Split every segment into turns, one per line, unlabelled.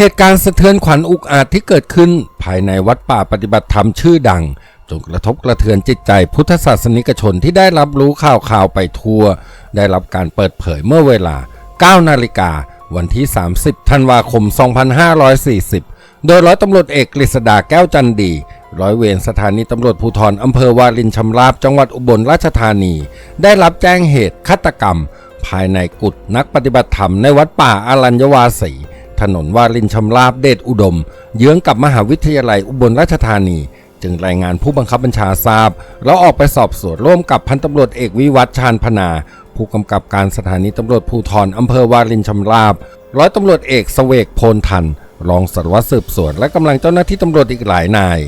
เหตุการณ์สะเทือนขวัญอุกอาจที่เกิดขึ้น ภายในวัดป่าปฏิบัติธรรมชื่อดัง จนกระทบกระเทือนจิตใจพุทธศาสนิกชนที่ได้รับรู้ข่าวข่าวไปทั่ว ได้รับการเปิดเผยเมื่อเวลา 9 นาฬิกา วันที่ 30 ธันวาคม 2540 โดยร้อยตำรวจเอกกฤษดาแก้วจันดี ร้อยเวรสถานีตำรวจภูธรอำเภอวารินชำราบจังหวัดอุบลราชธานี ได้รับแจ้งเหตุฆาตกรรม ภายในกุฏนักปฏิบัติธรรมในวัดป่าอารัญวาสี ถนนวารินชำราบเดชอุดม เยื้องกับมหาวิทยาลัยอุบลราชธานี จึงรายงานผู้บังคับบัญชาทราบ แล้วออกไปสอบสวนร่วมกับพันตำรวจเอกวิวัฒชาญพนา ผู้กำกับการสถานีตำรวจภูธรอำเภอวารินชำราบ ร้อยตำรวจเอกเสวกโพลทัน รองสารวัตรสืบสวน และกำลังเจ้าหน้าที่ตำรวจอีกหลายนาย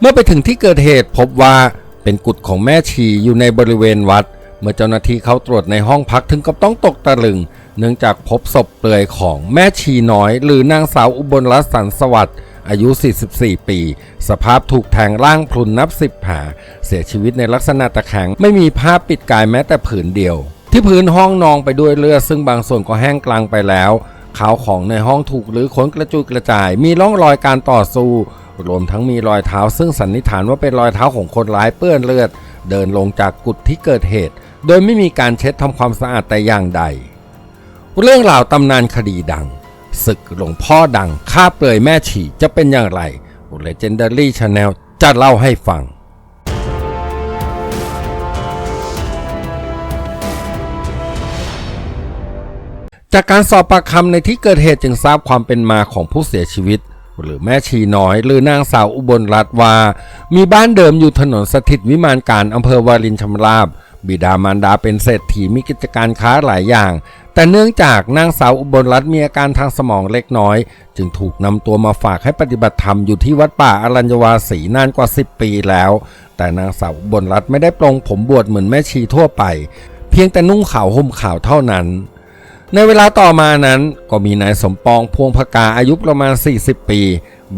เมื่อไปถึงที่เกิดเหตุพบว่าเป็นกุฏของแม่ชีอยู่ในบริเวณวัด เมื่อเจ้าหน้าที่เขาตรวจในห้องพักถึงกับต้องตกตะลึง เนื่องจากพบศพเปลือยของแม่ชีน้อย หรือนางสาวอุบลรัตน์สันสวัสดิ์อายุ 44 ปี สภาพถูกแทงร่างพรุนนับสิบแผลเสียชีวิตในลักษณะตะแคงไม่มีผ้าปิดกายแม้แต่ผืนเดียว ที่พื้นห้องนองไปด้วยเลือดซึ่งบางส่วนก็แห้งกลางไปแล้วข่าวของในห้องถูกหรือขนกระจุยกระจาย มีร่องรอยการต่อสู้ รวมทั้งมีรอยเท้า ซึ่งสันนิษฐานว่าเป็นรอยเท้าของคนร้ายเปื้อนเลือด เดินลงจากกุฏที่เกิดเหตุ โดยไม่มีการเช็ดทำความสะอาดแต่อย่างใด เรื่องราวตำนานคดีดัง ศึกหลวงพ่อดังฆ่าเปลือยแม่ฉี่จะเป็นอย่างไร Legendary Channel จะเล่าให้ฟังจากการสอบปากคำในที่เกิดเหตุจึงทราบความเป็นมาของผู้เสียชีวิต หรือแม่ชีน้อย หรือนางสาวอุบลรัตน์ว่ามีบ้านเดิมอยู่ถนนสถิตวิมานการอำเภอวารินชำราบ บิดามารดาเป็นเศรษฐีมีกิจการค้าหลายอย่าง แต่เนื่องจากนางสาวอุบลรัตน์มีอาการทางสมองเล็กน้อย จึงถูกนำตัวมาฝากให้ปฏิบัติธรรมอยู่ที่วัดป่าอรัญญวาสีนานกว่า 10 ปีแล้ว แต่นางสาวอุบลรัตน์ไม่ได้ปลงผมบวชเหมือนแม่ชีทั่วไป เพียงแต่นุ่งขาวห่มขาวเท่านั้นในเวลาต่อมานั้นก็มีนายสมปองพวงพกาอายุประมาณ 40 ปี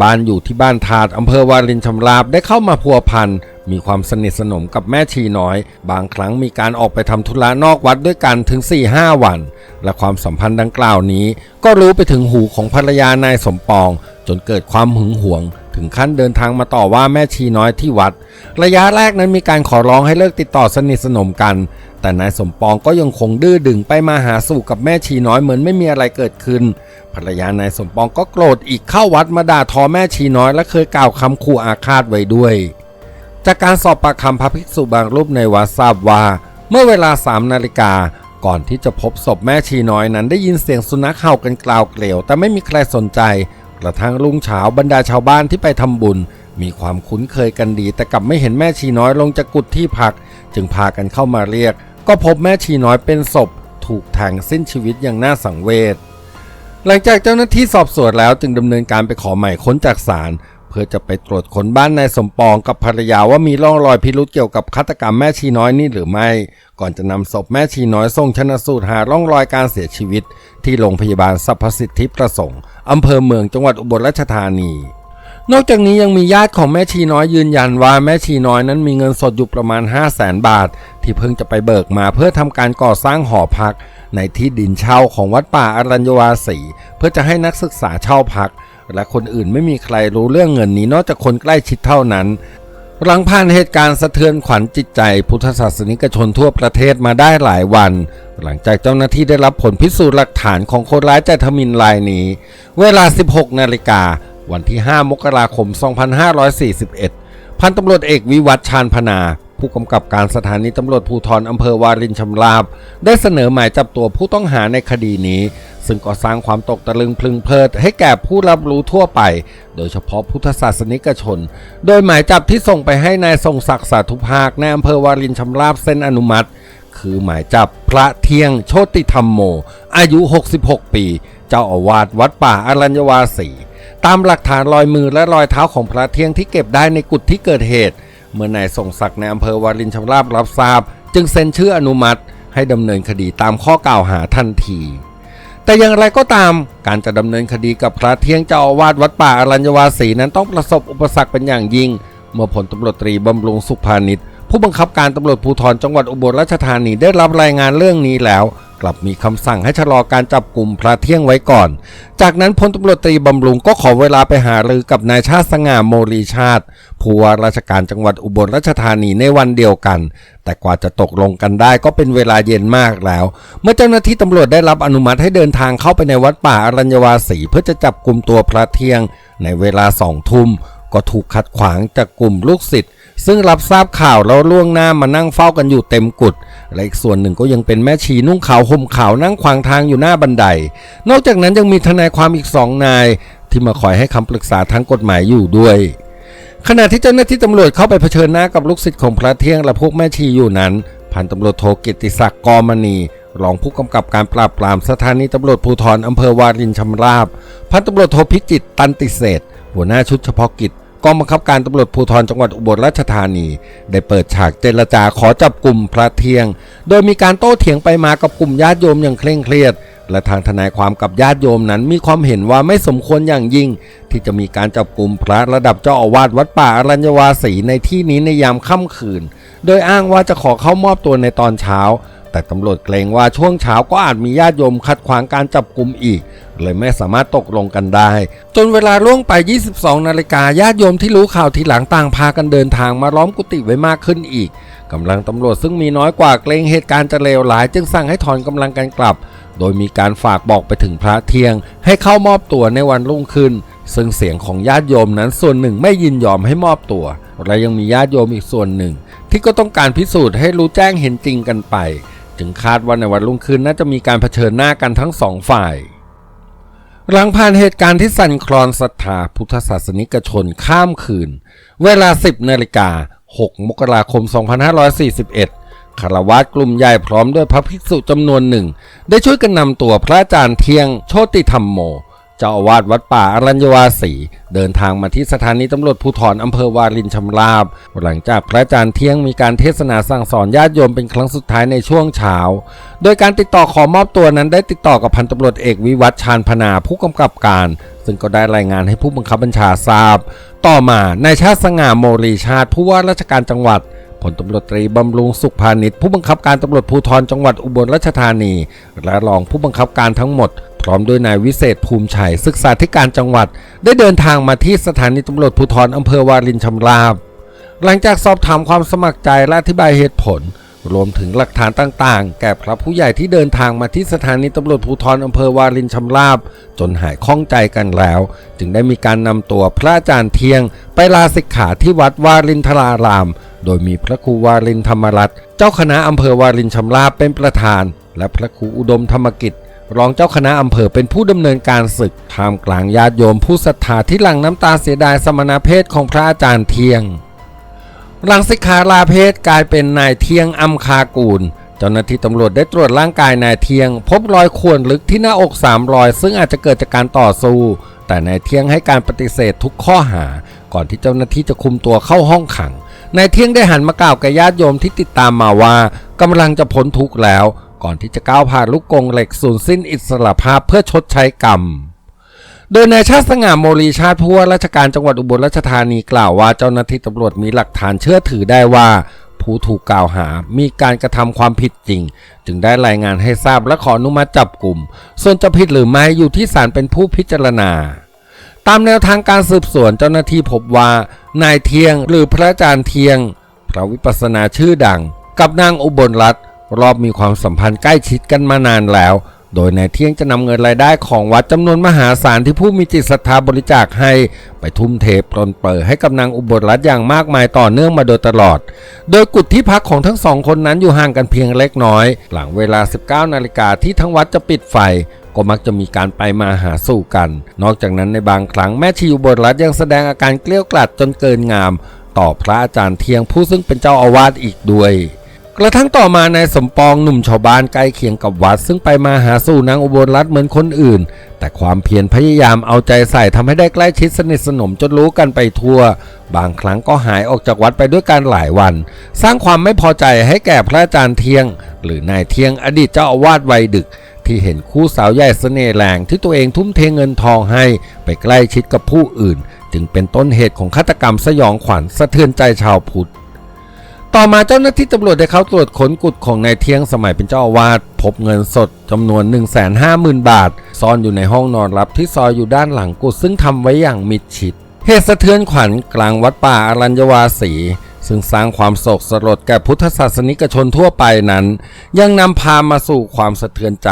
บ้านอยู่ที่บ้านทาดอำเภอวารินชำราบได้เข้ามาพัวพัน มีความสนิทสนมกับแม่ชีน้อย บางครั้งมีการออกไปทำธุระนอกวัดด้วยกันถึง 4-5 วัน และความสัมพันธ์ดังกล่าวนี้ ก็รู้ไปถึงหูของภรรยานายสมปอง จนเกิดความหึงหวง ถึงขั้นเดินทางมาต่อว่าแม่ชีน้อยที่วัด ระยะแรกนั้นมีการขอร้องให้เลิกติดต่อสนิทสนมกัน แต่นายสมปองก็ยังคงดื้อดึงไปมาหาสู่กับแม่ชีน้อยเหมือนไม่มีอะไรเกิดขึ้นภรรยานายสมปองก็โกรธอีกเข้าวัดมาด่าทอแม่ชีน้อยและเคยกล่าวคำขู่อาฆาตไว้ด้วย จากการสอบปากคำพระภิกษุบางรูปในวัดทราบว่า เมื่อเวลา3นาฬิกาก่อนที่จะพบศพแม่ชีน้อยนั้นได้ยินเสียงสุนัขเห่ากันกล่าวเกลียว แต่ไม่มีใครสนใจ กระทั่งรุ่งเช้าบรรดาชาวบ้านที่ไปทำบุญ มีความคุ้นเคยกันดี แต่กลับไม่เห็นแม่ชีน้อยลงจากกุฏที่พัก จึงพากันเข้ามาเรียก ก็พบแม่ชีน้อยเป็นศพ ถูกแทงสิ้นชีวิตอย่างน่าสังเวชหลังจากเจ้าหน้าที่สอบสวนแล้วจึงดำเนินการไปขอหมายค้นจากศาล เพื่อจะไปตรวจค้นบ้านนายสมปองกับภรรยาว่ามีร่องรอยพิรุษเกี่ยวกับฆาตกรรมแม่ชีน้อยนี่หรือไม่ ก่อนจะนำศพแม่ชีน้อยส่งชนะสูตรหาร่องรอยการเสียชีวิต ที่โรงพยาบาลสรรพสิทธิประสงค์อำเภอเมืองจังหวัดอุบลราชธานีนอกจากนี้ยังมีญาติของแม่ชีน้อยยืนยันว่าแม่ชีน้อยนั้นมีเงินสดอยู่ประมาณ 5 0 0แสนบาท ที่เพิ่งจะไปเบิกมาเพื่อทำการก่อสร้างหอพัก ในที่ดินเช่าของวัดป่าอรัญญวาสีเพื่อจะให้นักศึกษาเช่าพัก และคนอื่นไม่มีใครรู้เรื่องเงินนี้นอกจากคนใกล้ชิดเท่านั้น หลังผ่านเหตุการณ์สะเทือนขวัญจิตใจ พุทธศาสนิกชนทั่วประเทศมาได้หลายวัน หลังจากเจ้าหน้าที่ได้รับผลพิสูจน์หลักฐานของคนร้ายใจทมินรายนี้ เวลา 16 นาฬิกา วันที่ 5 มกราคม 2541 พันตำรวจเอกวิวัฒน์ชาญพนา ผู้กำกับการสถานีตำรวจภูธรอำเภอวารินชำราบ ได้เสนอหมายจับตัวผู้ต้องหาในคดีนี้ ซึ่งก็สร้างความตกตะลึงพลึงเพลิด ให้แก่ผู้รับรู้ทั่วไป โดยเฉพาะพุทธศาสนิกชน โดยหมายจับที่ส่งไปให้นายทรงศักดิ์สาธุภาคในอำเภอวารินชำราบเซ็นอนุมัติ คือหมายจับพระเทียงโชติธรรมโม อายุ 66 ปี เจ้าอาวาสวัดป่าอรัญญวาสีตามหลักฐานรอยมือและรอยเท้าของพระเทียงที่เก็บได้ในกุฏที่เกิดเหตุ เมื่อนายทรงศักดิ์ในอำเภอวารินชำราบรับทราบ จึงเซ็นชื่ออนุมัติ ให้ดำเนินคดีตามข้อกล่าวหาทันที แต่อย่างไรก็ตามการจะดำเนินคดีกับพระเที่ยงเจ้าอาวาสวัดป่าอรัญญวาสีนั้นต้องประสบอุปสรรคเป็นอย่างยิ่ง เมื่อผลตำรวจตรีบำรุงสุภานิชผู้บังคับการตำรวจภูธรจังหวัดอุบลราชธานีได้รับรายงานเรื่องนี้แล้ว กลับมีคำสั่งให้ชะลอการจับกลุ่มพระเที่ยงไว้ก่อน จากนั้นพลตำรวจตรีบำรุงก็ขอเวลาไปหารือกับนายชาติสง่าโมลีชาติ ผู้ว่าราชการจังหวัดอุบลราชธานีในวันเดียวกัน แต่กว่าจะตกลงกันได้ก็เป็นเวลาเย็นมากแล้ว เมื่อเจ้าหน้าที่ตำรวจได้รับอนุมัติให้เดินทางเข้าไปในวัดป่าอรัญญวาสีเพื่อจะจับกลุ่มตัวพระเที่ยง ในเวลาสองทุ่มก็ถูกขัดขวางจากกลุ่มลูกศิษย์ซึ่งรับทราบข่าวแล้วล่วงหน้ามานั่งเฝ้ากันอยู่เต็มกุดและอีกส่วนหนึ่งก็ยังเป็นแม่ชีนุ่งขาวห่มขาวนั่งขวางทางอยู่หน้าบันได นอกจากนั้นยังมีทนายความอีกสองนาย ที่มาคอยให้คำปรึกษาทางกฎหมายอยู่ด้วย ขณะที่เจ้าหน้าที่ตำรวจเข้าไปเผชิญหน้ากับลูกศิษย์ของพระเที่ยงและพวกแม่ชีอยู่นั้น พันตำรวจโทกิติศักดิ์กอมณีรองผู้กำกับการปราบปรามสถานีตำรวจภูธรอำเภอวารินชำราบ พันตำรวจโทพิจิตตันติเศษหัวหน้าชุดเฉพาะกิจ กองบังคับการตำรวจภูธรจังหวัดอุบลราชธานี ได้เปิดฉากเจรจาขอจับกลุ่มพระเที่ยง โดยมีการโต้เถียงไปมากับกลุ่มญาติโยมอย่างเคร่งเครียด และทางทนายความกับญาติโยมนั้นมีความเห็นว่าไม่สมควรอย่างยิ่ง ที่จะมีการจับกลุ่มพระระดับเจ้าอาวาสวัดป่าอรัญญวาสีในที่นี้ในยามค่ำคืน โดยอ้างว่าจะขอเข้ามอบตัวในตอนเช้า แต่ตำรวจเกรงว่าช่วงเช้าก็อาจมีญาติโยมขัดขวางการจับกลุ่มอีก เลยไม่สามารถตกลงกันได้ จนเวลาล่วงไป 22 นาฬิกาญาติโยมที่รู้ข่าวทีหลังต่างพากันเดินทางมาล้อมกุฏิไว้มากขึ้นอีกกำลังตำรวจซึ่งมีน้อยกว่าเกรงเหตุการณ์จะเลวร้าย จึงสั่งให้ถอนกำลังกันกลับ โดยมีการฝากบอกไปถึงพระเที่ยง ให้เข้ามอบตัวในวันรุ่งขึ้น ซึ่งเสียงของญาติโยมนั้นส่วนหนึ่งไม่ยินยอมให้มอบตัว และยังมีญาติโยมอีกส่วนหนึ่ง ที่ก็ต้องการพิสูจน์ให้รู้แจ้งเห็นจริงกันไป ถึงคาดว่าในวันรุ่งขึ้นน่าจะมีการเผชิญหน้ากันทั้งสองฝ่าย หลังผ่านเหตุการณ์ที่สั่นคลอนศรัทธาพุทธศาสนิกชนข้ามคืน เวลา 10นาฬิกา 6 มกราคม 2541คารวาสกลุ่มใหญ่พร้อมด้วยพระภิกษุจำนวนหนึ่ง ได้ช่วยกันนำตัวพระอาจารย์เทียงโชติธรรมโม เจ้าอาวาสวัดป่าอรัญญวาสีเดินทางมาที่สถานีตำรวจภูธรอำเภอวารินชำราบ หลังจากพระอาจารย์เที่ยงมีการเทศนาสั่งสอนญาติโยมเป็นครั้งสุดท้ายในช่วงเช้า โดยการติดต่อขอมอบตัวนั้นได้ติดต่อกับพันตำรวจเอกวิวัฒน์ชาญพนาผู้กำกับการ ซึ่งก็ได้รายงานให้ผู้บังคับบัญชาทราบ ต่อมานายชาติสง่าโมรีชาติผู้ว่าราชการจังหวัด พลตำรวจตรีบำรุงสุขพาณิชย์ผู้บังคับการตำรวจภูธรจังหวัดอุบลราชธานี และรองผู้บังคับการทั้งหมด พร้อมด้วยนายวิเศษภูมิชัยศึกษาธิการจังหวัด ได้เดินทางมาที่สถานีตำรวจภูธรอำเภอวารินชำราบ หลังจากสอบถามความสมัครใจและอธิบายเหตุผล รวมถึงหลักฐานต่างๆ แก่พระผู้ใหญ่ที่เดินทางมาที่สถานีตำรวจภูธรอำเภอวารินชำราบ จนหายข้องใจกันแล้ว จึงได้มีการนำตัวพระอาจารย์เทียง ไปลาสิกขาที่วัดวารินทราราม โดยมีพระครูวารินธรรมรัตน์เจ้าคณะอำเภอวารินชำราบเป็นประธาน และพระครูอุดมธรรมกิจ รองเจ้าคณะอำเภอเป็นผู้ดำเนินการศึกท่ามกลางญาติโยมผู้ศรัทธาที่หลั่งน้ำตาเสียดายสมณเพศของพระอาจารย์เทียงหลังสิกขาลาเพศกลายเป็นนายเทียงอัมคากูลเจ้าหน้าที่ตำรวจได้ตรวจร่างกายนายเทียง พบรอยข่วนลึกที่หน้าอกสามรอย ซึ่งอาจจะเกิดจากการต่อสู้ แต่นายเทียงให้การปฏิเสธทุกข้อหา ก่อนที่เจ้าหน้าที่จะคุมตัวเข้าห้องขัง นายเที่ยงได้หันมากล่าวกับญาติโยมที่ติดตามมาว่ากำลังจะพ้นทุกข์แล้ว ก่อนที่จะก้าวผ่านลูกกงเหล็กสูญสิ้นอิสรภาพเพื่อชดใช้กรรม โดยนายชาติสง่าโมลีชาติผู้ว่าราชการจังหวัดอุบลราชธานีกล่าวว่าเจ้าหน้าที่ตำรวจมีหลักฐานเชื่อถือได้ว่า ผู้ถูกกล่าวหา มีการกระทำความผิดจริง จึงได้รายงานให้ทราบและขออนุมัติจับกลุ่ม ส่วนจะผิดหรือไม่อยู่ที่ศาลเป็นผู้พิจารณาตามแนวทางการสืบสวนเจ้าหน้าที่พบว่า นายเทียงหรือพระอาจารย์เทียง พระวิปัสสนาชื่อดัง กับนางอุบลรัตน์รอบมีความสัมพันธ์ใกล้ชิดกันมานานแล้ว โดยนายเที่ยงจะนำเงินรายได้ของวัดจำนวนมหาศาลที่ผู้มีจิตศรัทธาบริจาคให้ไปทุ่มเทปลนเปิดให้กับนางอุบลรัตน์อย่างมากมายต่อเนื่องมาโดยตลอด โดยกุฏที่พักของทั้งสองคนนั้นอยู่ห่างกันเพียงเล็กน้อย หลังเวลา 19 นาฬิกาที่ทั้งวัดจะปิดไฟ ก็มักจะมีการไปมาหาสู่กัน นอกจากนั้นในบางครั้งแม่ชีอุบลรัตยังแสดงอาการเกลี้ยวกล่อมจนเกินงาม ต่อพระอาจารย์เทียงผู้ซึ่งเป็นเจ้าอาวาสอีกด้วยกระทั่งต่อมานายสมปองหนุ่มชาวบ้านใกล้เคียงกับวัด ซึ่งไปมาหาสู่นางอุบลรัตน์เหมือนคนอื่น แต่ความเพียรพยายามเอาใจใส่ทำให้ได้ใกล้ชิดสนิทสนมจนรู้กันไปทั่ว บางครั้งก็หายออกจากวัดไปด้วยกันหลายวัน สร้างความไม่พอใจให้แก่พระอาจารย์เทียง หรือนายเทียงอดีตเจ้าอาวาสวัยดึก ที่เห็นคู่สาวใหญ่เสน่ห์แรงที่ตัวเองทุ่มเทเงินทองให้ไปใกล้ชิดกับผู้อื่น จึงเป็นต้นเหตุของฆาตกรรมสยองขวัญสะเทือนใจชาวพุทธต่อมาเจ้าหน้าที่ตำรวจได้เข้าตรวจค้นกุฏของนายเทียงสมัยเป็นเจ้าอาวาสพบเงินสดจำนวน 150,000 บาท ซ่อนอยู่ในห้องนอนลับที่ซอยอยู่ด้านหลังกุฏซึ่งทำไว้อย่างมิดชิด เหตุสะเทือนขวัญกลางวัดป่าอารัญญวาสี ซึ่งสร้างความโศกสลดแก่พุทธศาสนิกชนทั่วไปนั้น ยังนำพามาสู่ความสะเทือนใจ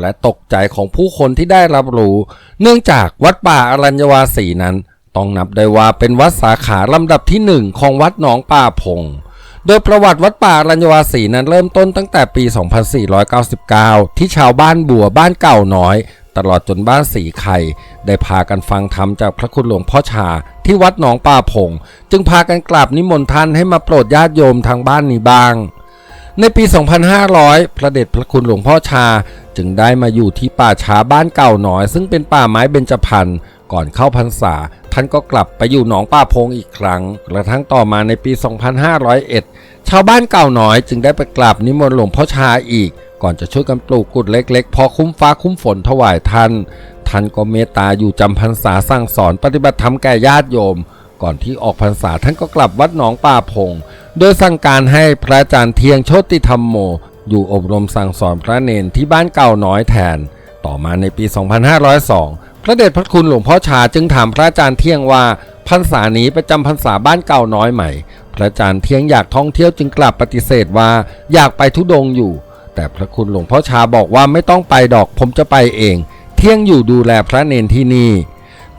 และตกใจของผู้คนที่ได้รับรู้ เนื่องจากวัดป่าอรัญญวาสีนั้น ต้องนับได้ว่าเป็นวัดสาขาลำดับที่หนึ่งของวัดหนองป่าพงโดยประวัติวัดป่ารัญญวาสีนั้นเริ่มต้นตั้งแต่ปี 2499 ที่ชาวบ้านบัวบ้านเก่าน้อย ตลอดจนบ้านสีไข่ ได้พากันฟังธรรมจากพระคุณหลวงพ่อชาที่วัดหนองป่าพง จึงพากันกราบนิมนต์ท่านให้มาโปรดญาติโยมทางบ้านนี้บ้าง ในปี 2500 พระเดชพระคุณหลวงพ่อชา จึงได้มาอยู่ที่ป่าช้าบ้านเก่าหน้อย ซึ่งเป็นป่าไม้เบญจพรรณก่อนเข้าพรรษา ท่านก็กลับไปอยู่หนองป่าพงอีกครั้ง กระทั่งต่อมาในปี 2501 ชาวบ้านเก่าหน้อยจึงได้ไปกราบนิมนต์หลวงพ่อชาอีก ก่อนจะช่วยกันปลูกกุฏเล็กๆ พอคุ้มฟ้าคุ้มฝนถวายท่าน ท่านก็เมตตาอยู่จำพรรษาสั่งสอนปฏิบัติธรรมแก่ญาติโยม ก่อนที่ออกพรรษาท่านก็กลับวัดหนองป่าพง โดยสั่งการให้พระอาจารย์เทียงโชติธรรมโม อยู่อบรมสั่งสอนพระเนนที่บ้านเก่าน้อยแทน ต่อมาในปี 2502 พระเดชพระคุณหลวงพ่อชาจึงถามพระอาจารย์เที่ยงว่าพรรษานี้ประจำพรรษาบ้านเก่าน้อยใหม่ พระอาจารย์เที่ยงอยากท่องเที่ยวจึงกลับปฏิเสธว่าอยากไปทุดงอยู่ แต่พระคุณหลวงพ่อชาบอกว่าไม่ต้องไปดอกผมจะไปเอง เที่ยงอยู่ดูแลพระเนนที่นี่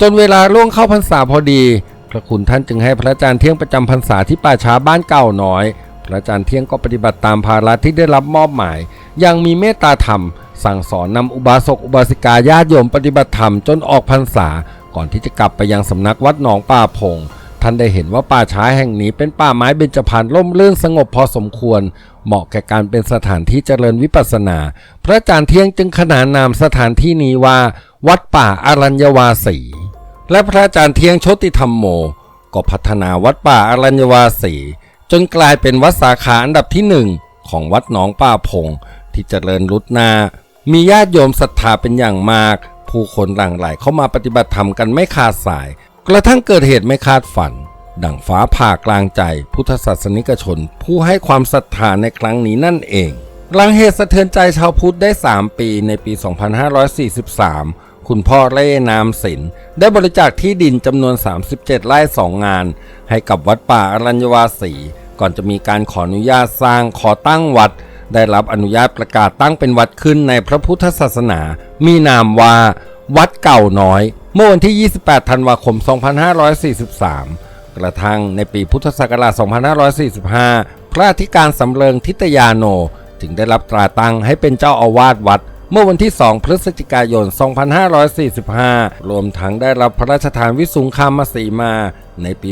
จนเวลาล่วงเข้าพรรษาพอดี พระคุณท่านจึงให้พระอาจารย์เที่ยงประจำพรรษาที่ป่าช้าบ้านเก่าน้อย พระอาจารย์เที่ยงก็ปฏิบัติตามภาระที่ได้รับมอบหมาย ยังมีเมตตาธรรม สั่งสอนนำอุบาสกอุบาสิกาญาติโยมปฏิบัติธรรมจนออกพรรษา ก่อนที่จะกลับไปยังสำนักวัดหนองป่าพง ท่านได้เห็นว่าป่าช้าแห่งนี้เป็นป่าไม้เบญจพรรณร่มรื่นสงบพอสมควร เหมาะแก่การเป็นสถานที่เจริญวิปัสสนา พระอาจารย์เที่ยงจึงขนานนามสถานที่นี้ว่า วัดป่าอารัญญวาสี และพระอาจารย์เทียงโชติธรรมโม ก็พัฒนาวัดป่าอารัญญวาสี จนกลายเป็นวัดสาขาอันดับที่หนึ่งของวัดหนองป่าพง ที่เจริญรุดนา มีญาติโยมศรัทธาเป็นอย่างมาก ผู้คนหลั่งไหลเข้ามาปฏิบัติธรรมกันไม่ขาดสาย กระทั่งเกิดเหตุไม่คาดฝัน ดั่งฟ้าผ่ากลางใจพุทธศาสนิกชน ผู้ให้ความศรัทธาในครั้งนี้นั่นเองหลังเหตุสะเทือนใจชาวพุทธได้ 3 ปีในปี 2543 คุณพ่อเล่นามศิลป์ได้บริจาคที่ดินจำนวน 37 ไร่ 2 งาน ให้กับวัดป่าอรัญญวาสี ก่อนจะมีการขออนุญาตสร้างขอตั้งวัด ได้รับอนุญาตประกาศตั้งเป็นวัดขึ้นในพระพุทธศาสนา มีนามว่า วัดเก่าน้อย เมื่อวันที่ 28 ธันวาคม 2543 กระทั่งในปีพุทธศักราช 2545 พระอธิการสำเริงทิตยาโนจึงได้รับตราตั้งให้เป็นเจ้าอาวาสวัด เมื่อวันที่ 2 พฤศจิกายน 2545 รวมทั้งได้รับพระราชทานวิสุงคามสีมาในปี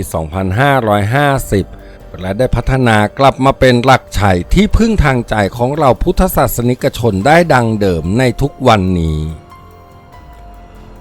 2550และได้พัฒนากลับมาเป็นหลักชัยที่พึ่งทางใจของเราพุทธศาสนิกชนได้ดังเดิมในทุกวันนี้